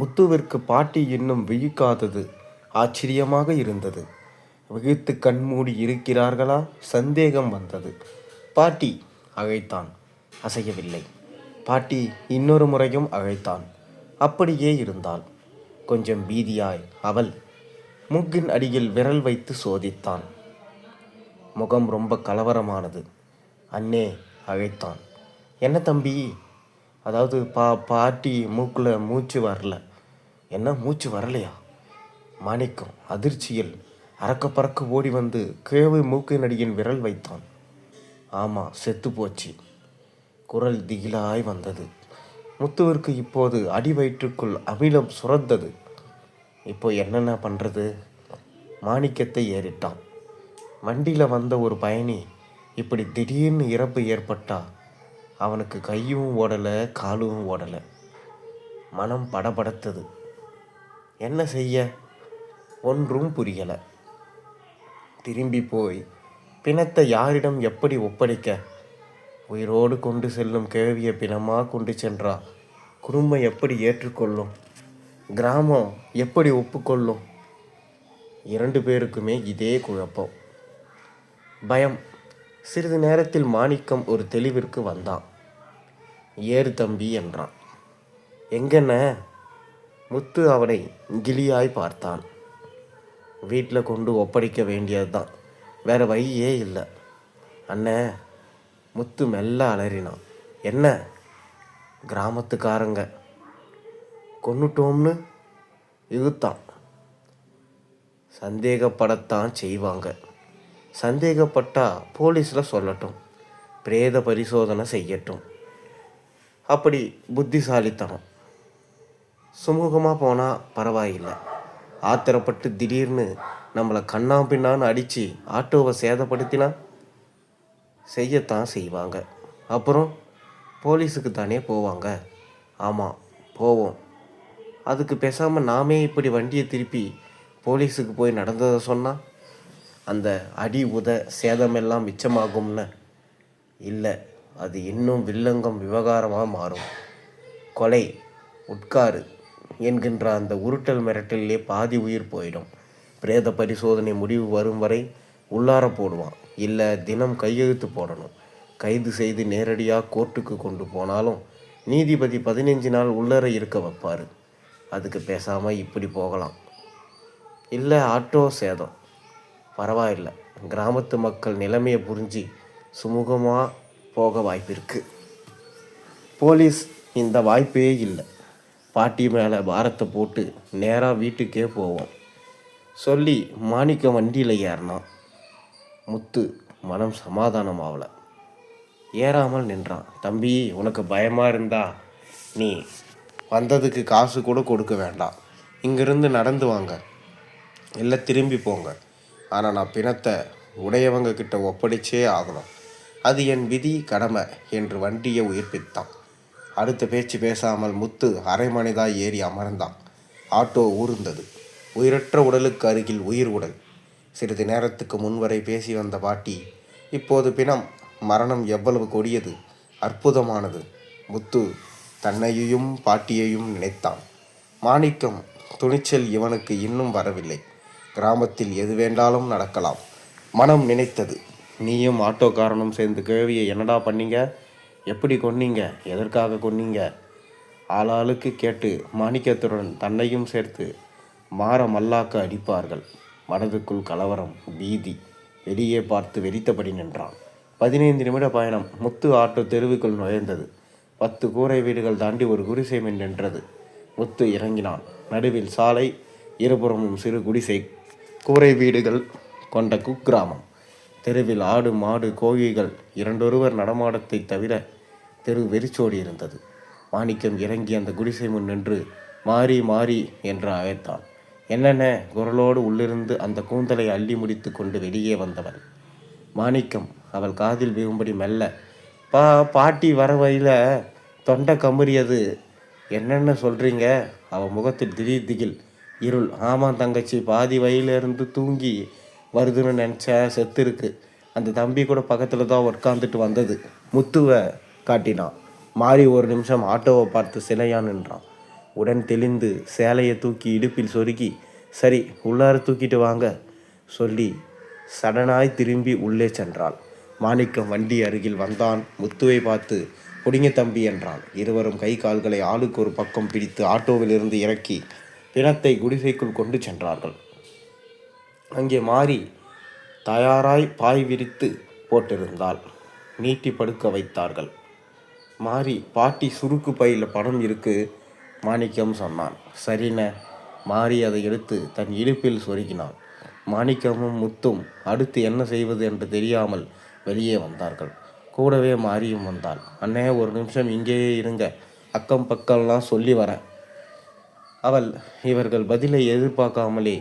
முத்துவிற்கு பாட்டி இன்னும் விழிக்காதது ஆச்சரியமாக இருந்தது. விழித்து கண்மூடி இருக்கிறார்களா? சந்தேகம் வந்தது. பாட்டி அழைத்தான். அசையவில்லை. பாட்டி இன்னொரு முறையும் அழைத்தான். அப்படியே இருந்தாள். கொஞ்சம் பீதியாய் அவள் மூக்கின் அடியில் விரல் வைத்து சோதித்தான். முகம் ரொம்ப கலவரமானது. அண்ணே அழைத்தான். என்ன தம்பி? அதாவது பா பாட்டி மூக்கில் மூச்சு வரல. என்ன மூச்சு வரலையா? மாணிக்கம் அதிர்ச்சியில் அறக்க பறக்க ஓடி வந்து கிழவு மூக்கின் அடியின் விரல் வைத்தான். ஆமாம் செத்து போச்சு. குரல் திகிலாய் வந்தது. முத்துவிற்கு இப்போது அடி வயிற்றுக்குள் அமிலம் சுரந்தது. இப்போ என்னென்ன பண்ணுறது மாணிக்கத்தை ஏறிட்டான். வண்டியில் வந்த ஒரு பயணி இப்படி திடீர்னு இறப்பு ஏற்பட்டா அவனுக்கு கையும் ஓடலை காலும் ஓடலை. மனம் படபடத்தது. என்ன செய்ய? ஒன்றும் புரியலை. திரும்பி போய் பிணத்தை யாரிடம் எப்படி ஒப்படைக்க? உயிரோடு கொண்டு செல்லும் கேவியை பிணமாக கொண்டு சென்றா? குடும்பம் எப்படி ஏற்றுக்கொள்ளும்? கிராமம் எப்படி ஒப்புக்கொள்ளும்? இரண்டு பேருக்குமே இதே குழப்பம். பயம். சிறிது நேரத்தில் மாணிக்கம் ஒரு தெளிவிற்கு வந்தான். ஏறு தம்பி என்றான். எங்கண்ண? முத்து அவனை கிளியாய் பார்த்தான். வீட்டில் கொண்டு ஒப்படைக்க வேண்டியது தான் வேற வழியே இல்லை. அண்ணே முத்து மெல்ல அலறினான். என்ன? கிராமத்துக்காரங்க. கொன்னுட்டோம்னு? இழுத்தான். சந்தேகப்படத்தான் செய்வாங்க. சந்தேகப்பட்டா போலீஸில் சொல்லட்டும். பிரேத பரிசோதனை செய்யட்டும். அப்படி புத்திசாலித்தனம். சுமூகமாக போனால் பரவாயில்லை. ஆத்திரப்பட்டு திடீர்னு நம்மளை கண்ணா பின்னான்னு அடித்து ஆட்டோவை சேதப்படுத்தினா செய்யத்தான் செய்வாங்க. அப்புறம் போலீஸுக்கு தானே போவாங்க. ஆமாம் போவோம். அதுக்கு பேசாமல் நாமே இப்படி வண்டியை திருப்பி போலீஸுக்கு போய் நடந்ததை சொன்னால் அந்த அடி உத சேதமெல்லாம் மிச்சமாகும்னு இல்லை. அது இன்னும் வில்லங்கம் விவகாரமாக மாறும். கொலை உட்காரு. என்கின்ற அந்த உருட்டல் மிரட்டலிலே பாதி உயிர் போயிடும். பிரேத பரிசோதனை முடிவு வரும் வரை உள்ளார போடுவான். இல்லை தினம் கையெழுத்து போடணும். கைது செய்து நேரடியாக கோர்ட்டுக்கு கொண்டு போனாலும் நீதிபதி பதினஞ்சு நாள் உள்ளர இருக்க வைப்பார். அதுக்கு பேசாமல் இப்படி போகலாம். இல்லை ஆட்டோ சேதம். பரவாயில்லை. கிராமத்து மக்கள் நிலைமையை புரிஞ்சு சுமூகமாக போக வாய்ப்பிருக்கு. போலீஸ் இந்த வாய்ப்பே இல்லை. பாட்டி மேலே பாரத்தை போட்டு நேராக வீட்டுக்கே போவோம். சொல்லி மாணிக்கம் வண்டியில் ஏறினான். முத்து மனம் சமாதானம் ஆகலை ஏறாமல் நின்றான். தம்பி உனக்கு பயமாக இருந்தா நீ வந்ததுக்கு காசு கூட கொடுக்க வேண்டாம். இங்கிருந்து நடந்து வாங்க. இல்லை திரும்பி போங்க. ஆனால் நான் பிணத்தை உடையவங்க கிட்ட ஒப்படைச்சே ஆகணும். அது என் விதி கடமை என்று வண்டியை உயிர்ப்பித்தான். அடுத்த பேச்சு பேசாமல் முத்து அரை ஏறி அமர்ந்தான். ஆட்டோ ஊர்ந்தது. உயிரற்ற உடலுக்கு அருகில் உயிர் உடல். சிறிது நேரத்துக்கு முன்வரை பேசி வந்த பாட்டி இப்போது பிணம். மரணம் எவ்வளவு கொடியது? அற்புதமானது. முத்து தன்னையையும் பாட்டியையும் நினைத்தான். மாணிக்கம் துணிச்சல் இவனுக்கு இன்னும் வரவில்லை. கிராமத்தில் எது வேண்டாலும் நடக்கலாம். மனம் நினைத்தது. நீயும் ஆட்டோக்காரனும் சேர்ந்து கேள்வியை என்னடா பண்ணீங்க? எப்படி கொன்னீங்க? எதற்காக கொன்னீங்க? ஆளாளுக்கு கேட்டு மாணிக்கத்துடன் தன்னையும் சேர்த்து மாற மல்லாக்க அடிப்பார்கள். மனதுக்குள் கலவரம் பீதி வெளியே பார்த்து வெறித்தபடி நின்றான். பதினைந்து நிமிட பயணம். முத்து ஆட்டோ தெருவுக்குள் நுழைந்தது. பத்து கூரை வீடுகள் தாண்டி ஒரு குடிசை மின் நின்றது. முத்து இறங்கினான். நடுவில் சாலை இருபுறமும் சிறு குடிசை கூரை வீடுகள் கொண்ட குக்கிராமம். தெருவில் ஆடு மாடு கோழிகள் இரண்டொருவர் நடமாடத்தை தவிர தெரு வெறிச்சோடி இருந்தது. மாணிக்கம் இறங்கி அந்த குடிசை முன் நின்று மாறி மாறி என்று அழைத்தான். என்னென்ன? குரலோடு உள்ளிருந்து அந்த கூந்தலை அள்ளி முடித்து கொண்டு வெளியே வந்தவன். மாணிக்கம் அவள் காதில் விழும்படி மெல்ல பா பாட்டி வர வழியில் தொண்டை கமுறியது. என்னென்ன சொல்கிறீங்க அவள் முகத்தில் திடீர் திகில். இருள். ஆமாம் தங்கச்சி பாதி வயிலிருந்து தூங்கி வருதுன்னு நினச்ச செத்து இருக்கு. அந்த தம்பி கூட பக்கத்தில் தான் உட்காந்துட்டு வந்தது. முத்துவை காட்டினான். மாறி ஒரு நிமிஷம் ஆட்டோவை பார்த்து சிலையா நின்றான். உடன் தெளிந்து சேலையை தூக்கி இடுப்பில் சொருகி சரி உள்ளார தூக்கிட்டு வாங்க சொல்லி சடனாய் திரும்பி உள்ளே சென்றாள். மாணிக்கம் வண்டி அருகில் வந்தான். முத்துவை பார்த்து புடிங்க தம்பி என்றான். இருவரும் கை கால்களை ஆளுக்கு ஒரு பக்கம் பிடித்து ஆட்டோவிலிருந்து இறக்கி பிணத்தை குடிசைக்குள் கொண்டு சென்றார்கள். அங்கே மாறி தயாராய் பாய் விரித்து போட்டிருந்தாள். நீட்டி படுக்க வைத்தார்கள். மாறி பாட்டி சுருக்கு பையில் பணம் இருக்கு மாணிக்கம் சொன்னான். சரின மாறி அதை எடுத்து தன் இடுப்பில் சொருகினான். மாணிக்கமும் முத்தும் அடுத்து என்ன செய்வது என்று தெரியாமல் வெளியே வந்தார்கள். கூடவே மாறியும் வந்தாள் அண்ணே ஒரு நிமிஷம் இங்கேயே இருங்க. அக்கம் பக்கம்லாம் சொல்லி வரேன் அவள் இவர்கள் பதிலை எதிர்பார்க்காமலே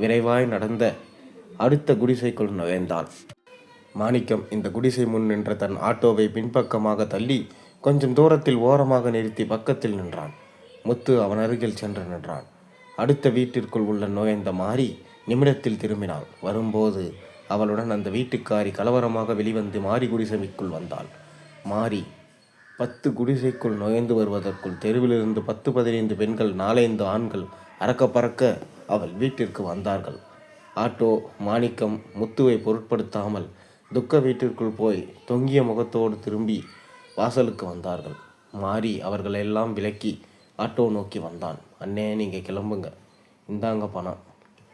விரைவாய் நடந்த அடுத்த குடிசைக்குள் நுழைந்தாள் மாணிக்கம் இந்த குடிசை முன் நின்ற தன் ஆட்டோவை பின்பக்கமாக தள்ளி கொஞ்சம் தூரத்தில் ஓரமாக நிறுத்தி பக்கத்தில் நின்றான். முத்து அவன் அருகில் சென்று நின்றான். அடுத்த வீட்டிற்குள் உள்ள நுழைந்த மாறி நிமிடத்தில் திரும்பினாள். வரும்போது அவளுடன் அந்த வீட்டுக்காரி கலவரமாக வெளிவந்து மாறி குடிசைக்குள் வந்தாள். மாறி பத்து குடிசைக்குள் நுழைந்து வருவதற்குள் தெருவிலிருந்து பத்து பதினைந்து பெண்கள் நாலைந்து ஆண்கள் அறக்க பறக்க அவள் வீட்டிற்கு வந்தார்கள். ஆட்டோ மாணிக்கம் முத்துவை பொருட்படுத்தாமல் துக்க வீட்டிற்குள் போய் தொங்கிய முகத்தோடு திரும்பி வாசலுக்கு வந்தார்கள். மாறி அவர்களெல்லாம் விலக்கி ஆட்டோ நோக்கி வந்தான். அண்ணே நீங்கள் கிளம்புங்க. இந்தாங்க பணம்.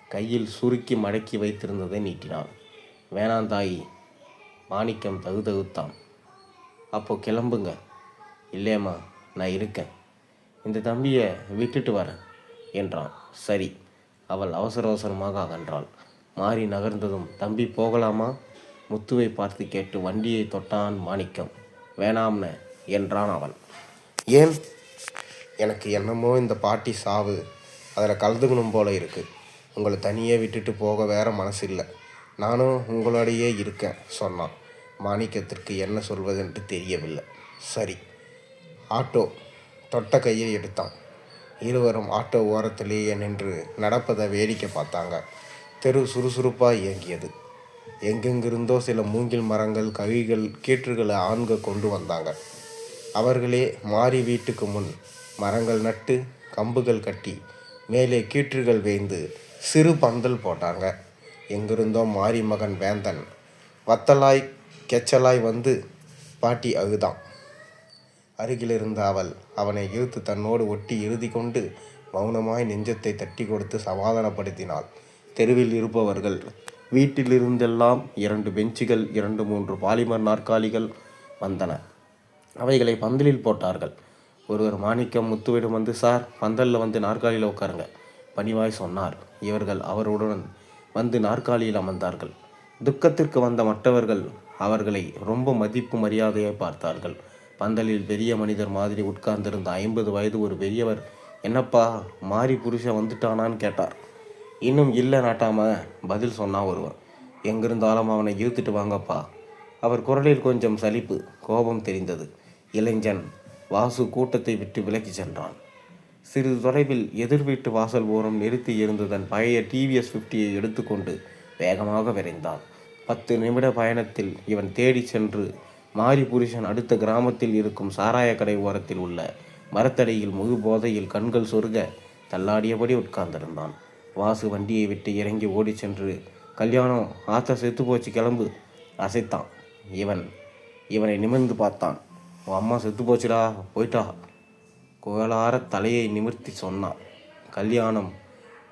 கையில் சுருக்கி மடக்கி வைத்திருந்ததை நீட்டினான். வேணாம் தாயி. மாணிக்கம் தகுதகுத்தான். அப்போ கிளம்புங்க. இல்லையம்மா நான் இருக்கேன். இந்த தம்பியை விட்டுட்டு வரேன் என்றான். சரி. அவள் அவசர அவசரமாக அகன்றாள். மாறி நகர்ந்ததும் தம்பி போகலாமா? முத்துவை பார்த்து கேட்டு வண்டியை தொட்டான் மாணிக்கம். வேணாம்னு என்றான் அவன். ஏன்? எனக்கு என்னமோ இந்த பாட்டி சாவு. அதில் கலந்துக்கணும் போல இருக்குது உங்களை தனியே விட்டுட்டு போக வேற மனசு இல்லை நானும் உங்களோடையே இருக்கேன் சொன்னான். மாணிக்கத்திற்கு என்ன சொல்வதென்று தெரியவில்லை. சரி. ஆட்டோ. தொட்ட கையை எடுத்தான். இருவரும் ஆட்டோ ஓரத்திலேயே நின்று நடப்பதை வேடிக்கை பார்த்தாங்க. தெரு சுறுசுறுப்பாக இயங்கியது. எங்கெங்கிருந்தோ சில மூங்கில் மரங்கள் கவிகள் கீற்றுகளை ஆண்க கொண்டு வந்தாங்க. அவர்களே மாறி வீட்டுக்கு முன் மரங்கள் நட்டு கம்புகள் கட்டி மேலே கீற்றுகள் வேய்ந்து சிறு பந்தல் போட்டாங்க. எங்கிருந்தோ மாரி மகன் வேந்தன் வத்தலாய் கெச்சலாய் வந்து பாட்டி அழுதான். அருகிலிருந்த அவள் அவனை இழுத்து தன்னோடு ஒட்டி இறுதி கொண்டு மௌனமாய் நெஞ்சத்தை தட்டி கொடுத்து சமாதானப்படுத்தினாள். தெருவில் இருப்பவர்கள் வீட்டிலிருந்தெல்லாம் இரண்டு பெஞ்சுகள் இரண்டு மூன்று பாலிமர் நாற்காலிகள் வந்தன. அவைகளை பந்தலில் போட்டார்கள். ஒருவர் மாணிக்கம் முத்துவிடம் வந்து சார் பந்தலில் வந்து நாற்காலியில் உட்காருங்க. பணிவாய் சொன்னார். இவர்கள் அவருடன் வந்து நாற்காலியில் அமர்ந்தார்கள். துக்கத்திற்கு வந்த மற்றவர்கள் அவர்களை ரொம்ப மதிப்பு மரியாதையை பார்த்தார்கள். பந்தலில் பெரிய மனிதர் மாதிரி உட்கார்ந்திருந்த ஐம்பது வயது ஒரு பெரியவர் என்னப்பா மாறி புருஷன் வந்துட்டானான்னு கேட்டார். இன்னும் இல்லை நாட்டாமல் பதில் சொன்னான் ஒருவன். எங்கிருந்தாலும் அவனை இழுத்துட்டு வாங்கப்பா. அவர் குரலில் கொஞ்சம் சலிப்பு கோபம் தெரிந்தது. இளைஞன் வாசு கூட்டத்தை விட்டு விலக்கி சென்றான். சிறிது தொலைவில் எதிர் வீட்டு வாசல் ஓரம் நிறுத்தி இருந்ததன் பழைய டிவிஎஸ் ஃபிஃப்டியை எடுத்துக்கொண்டு வேகமாக விரைந்தான். பத்து நிமிட பயணத்தில் இவன் தேடிச் சென்று மாரி புருஷன் அடுத்த கிராமத்தில் இருக்கும் சாராய கடை ஓரத்தில் உள்ள மரத்தடியில் முழு போதையில் கண்கள் சொருக தள்ளாடியபடி உட்கார்ந்திருந்தான். வாசு வண்டியை விட்டு இறங்கி ஓடிச் சென்று கல்யாணம் ஆத்த செத்து போச்சு கிளம்பு. அசைத்தான். இவன் இவனை நிமிர்ந்து பார்த்தான். உன் அம்மா செத்து போச்சுடா போயிட்டா. குகலார தலையை நிமிர்த்தி சொன்னான். கல்யாணம்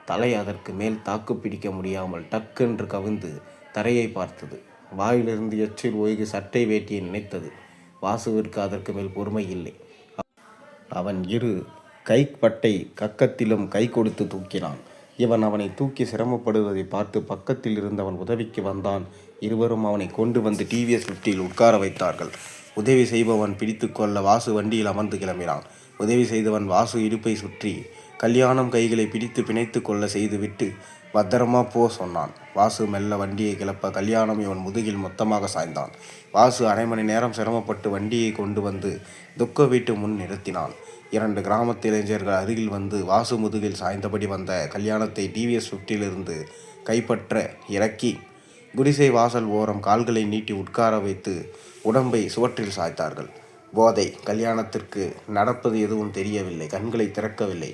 தலை அதற்கு மேல் தாக்கு பிடிக்க முடியாமல் டக்கென்று கவிழ்ந்து தரையை பார்த்தது. வாயிலிருந்து எச்சில் ஓய்கு சட்டை வேட்டியை நினைத்தது. வாசுவிற்கு அதற்கு மேல் பொறுமை இல்லை. அவன் இரு கைப்பட்டை கக்கத்திலும் கை கொடுத்து தூக்கினான். இவன் அவனை தூக்கி சிரமப்படுவதை பார்த்து பக்கத்தில் இருந்தவன் உதவிக்கு வந்தான். இருவரும் அவனை கொண்டு வந்து டிவிஎஸ் ஃபிஃப்டியில் உட்கார வைத்தார்கள். உதவி செய்பவன் பிடித்து கொள்ள வாசு வண்டியில் அமர்ந்து கிளம்பினான். உதவி செய்தவன் வாசு இடுப்பை சுற்றி கல்யாணம் கைகளை பிடித்து பிணைத்து கொள்ள செய்துவிட்டு பத்திரமா போ சொன்னான். வாசு மெல்ல வண்டியை கிளப்ப கல்யாணம் இவன் முதுகில் மொத்தமாக சாய்ந்தான். வாசு அரை மணி நேரம் சிரமப்பட்டு வண்டியை கொண்டு வந்து துக்க வீட்டு முன் நிறுத்தினான். இரண்டு கிராமத்து இளைஞர்கள் அருகில் வந்து வாசு முதுகில் சாய்ந்தபடி வந்த கல்யாணத்தை டிவிஎஸ் ஃபிஃப்டியிலிருந்து கைப்பற்ற இறக்கி குடிசை வாசல் ஓரம் கால்களை நீட்டி உட்கார வைத்து உடம்பை சுவற்றில் சாய்த்தார்கள். போதை கல்யாணத்திற்கு நடப்பது எதுவும் தெரியவில்லை. கண்களை திறக்கவில்லை.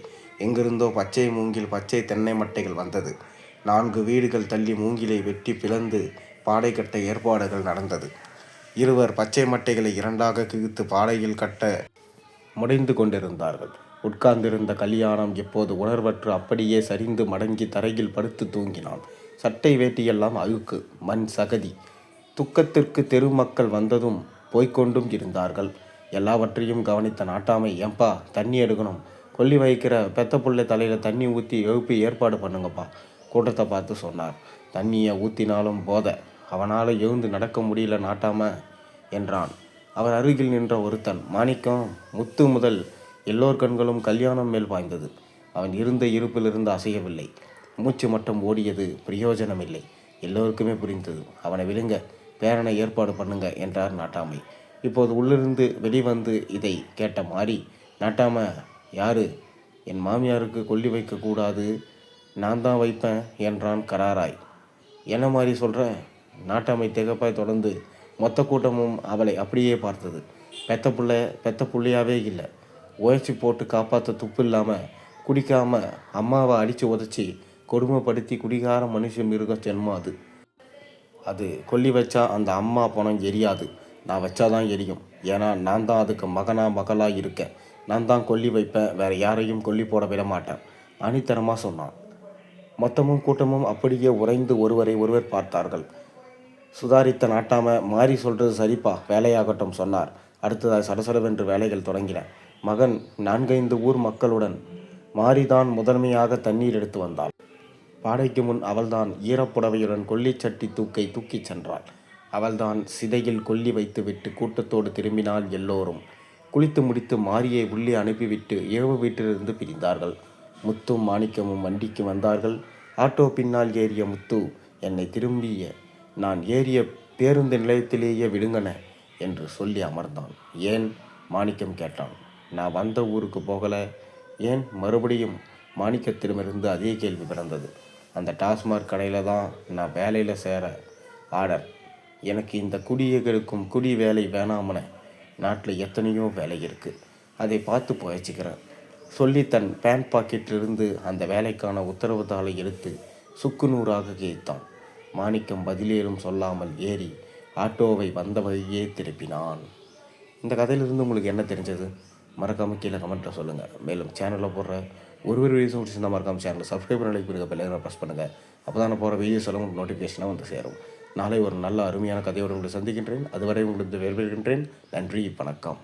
எங்கிருந்தோ பச்சை மூங்கில் பச்சை தென்னை மட்டைகள் வந்தது. நான்கு வீடுகள் தள்ளி மூங்கிலை வெட்டி பிளந்து பாடை கட்ட ஏற்பாடுகள் நடந்தது. இருவர் பச்சை மட்டைகளை இரண்டாக கிழித்து பாடையில் கட்ட முடிந்து கொண்டிருந்தார்கள். உட்கார்ந்திருந்த கல்யாணம் எப்போது உணர்வற்று அப்படியே சரிந்து மடங்கி தரையில் படுத்து தூங்கினான். சட்டை வேட்டியெல்லாம் அழுக்கு மண் சகதி. துக்கத்திற்கு தெருமக்கள் வந்ததும் போய்க்கொண்டும் இருந்தார்கள். எல்லாவற்றையும் கவனித்த நாட்டாமை ஏம்பா தண்ணி எடுக்கணும். கொல்லி வைக்கிற பெத்த பிள்ளை தலையில் தண்ணி ஊற்றி எழுப்பி ஏற்பாடு பண்ணுங்கப்பா. கூட்டத்தை பார்த்து சொன்னார். தண்ணியை ஊற்றினாலும் போத. அவனால் எழுந்து நடக்க முடியல நாட்டாம என்றான். அவர் அருகில் நின்ற ஒருத்தன் மாணிக்கம் முத்து முதல் எல்லோர் கண்களும் கல்யாணம் மேல் பாய்ந்தது. அவன் இருந்த இருப்பிலிருந்து அசையவில்லை. மூச்சு மட்டும் ஓடியது பிரயோஜனமில்லை. எல்லோருக்குமே புரிந்தது. அவனை விழுங்க பேரனை ஏற்பாடு பண்ணுங்க என்றார் நாட்டாமை. இப்போது உள்ளிருந்து வெளிவந்து இதை கேட்ட மாறி நாட்டாம யாரு? என் மாமியாருக்கு கொல்லி வைக்கக்கூடாது நான் தான் வைப்பேன் என்றான் கராராய். என்ன மாதிரி சொல்கிற நாட்டாமை திகப்பாய் தொடர்ந்து மொத்த கூட்டமும் அவளை அப்படியே பார்த்தது. பெத்த புள்ள பெத்த புள்ளையாகவே இல்லை. உயர்ச்சி போட்டு காப்பாற்ற துப்பு இல்லாமல் குடிக்காமல் அம்மாவை அடித்து உதச்சி கொடுமைப்படுத்தி குடிகார மனுஷன் மிருக ஜென்மம் அது. அது கொல்லி வச்சா அந்த அம்மா பணம் எரியாது. நான் வச்சாதான் எரியும். ஏன்னா நான் தான் அதுக்கு மகனாக மகளாக இருக்கேன். நான் தான் கொல்லி வைப்பேன் வேற யாரையும் கொல்லி போட விட மாட்டேன் அணித்தனமாக சொன்னான். மொத்தமும் கூட்டமும் அப்படியே உறைந்து ஒருவரை ஒருவர் பார்த்தார்கள். சுதாரித்த நாட்டாம மாறி சொல்றது சரிப்பா வேலையாகட்டும் சொன்னார். அடுத்ததாக சடசடவென்று வேலைகள் தொடங்கின. மகன் நான்கைந்து ஊர் மக்களுடன் மாரிதான் முதன்மையாக தண்ணீர் எடுத்து வந்தாள். பாடைக்கு முன் அவள்தான் ஈரப்புடவையுடன் கொல்லிச்சட்டி தூக்கை தூக்கிச் சென்றாள். அவள்தான் சிதையில் கொல்லி வைத்துவிட்டு கூட்டத்தோடு திரும்பினால் எல்லோரும். குளித்து முடித்து மாரியை உள்ளே அனுப்பிவிட்டு இரவு வீட்டிலிருந்து பிரிந்தார்கள். முத்தும் மாணிக்கமும் வண்டிக்கு வந்தார்கள். ஆட்டோ பின்னால் ஏறிய முத்து என்னை திரும்பிய நான் ஏறிய பேருந்து நிலையத்திலேயே விடுங்கன என்று சொல்லி அமர்ந்தான். ஏன்? மாணிக்கம் கேட்டான். நான் வந்த ஊருக்கு போகலை. ஏன்? மறுபடியும் மாணிக்கத்திடமிருந்து அதே கேள்வி பிறந்தது. அந்த டாஸ்மாக் கடையில் தான் நான் வேலையில் சேர ஆர்டர் எனக்கு இந்த குடியை குடி வேலை வேணாமன நாட்டில் எத்தனையோ வேலை இருக்குது அதை பார்த்து புயச்சிக்கிறேன் சொல்லி தன் பேண்ட் பாக்கெட்டிலிருந்து அந்த வேலைக்கான உத்தரவு தாளை எடுத்து சுக்குநூறாக கேத்தான். மாணிக்கம் பதிலேறும் சொல்லாமல் ஏறி ஆட்டோவை வந்த வழியே திருப்பினான். இந்த கதையிலிருந்து உங்களுக்கு என்ன தெரிஞ்சது? மறக்காமல் கீழே கமெண்ட்டில் சொல்லுங்கள் மேலும் சேனலில் போடுற ஒரு ஒரு வீடியோஸும் பிடிச்சிருந்தா மறக்காமல் சேனலில் சப்ஸ்கிரைப் பண்ணி பிறகு பெல்லைகளை ப்ரெஸ் பண்ணுங்கள் அப்போ தான் போகிற வீடியோஸ் எல்லாம் நோட்டிஃபிகேஷனாக வந்து சேரும். நாளை ஒரு நல்ல அருமையான கதையோடு உங்களை சந்திக்கின்றேன். அதுவரை உங்களுக்கு வெல்வெல்கின்றேன் நன்றி வணக்கம்.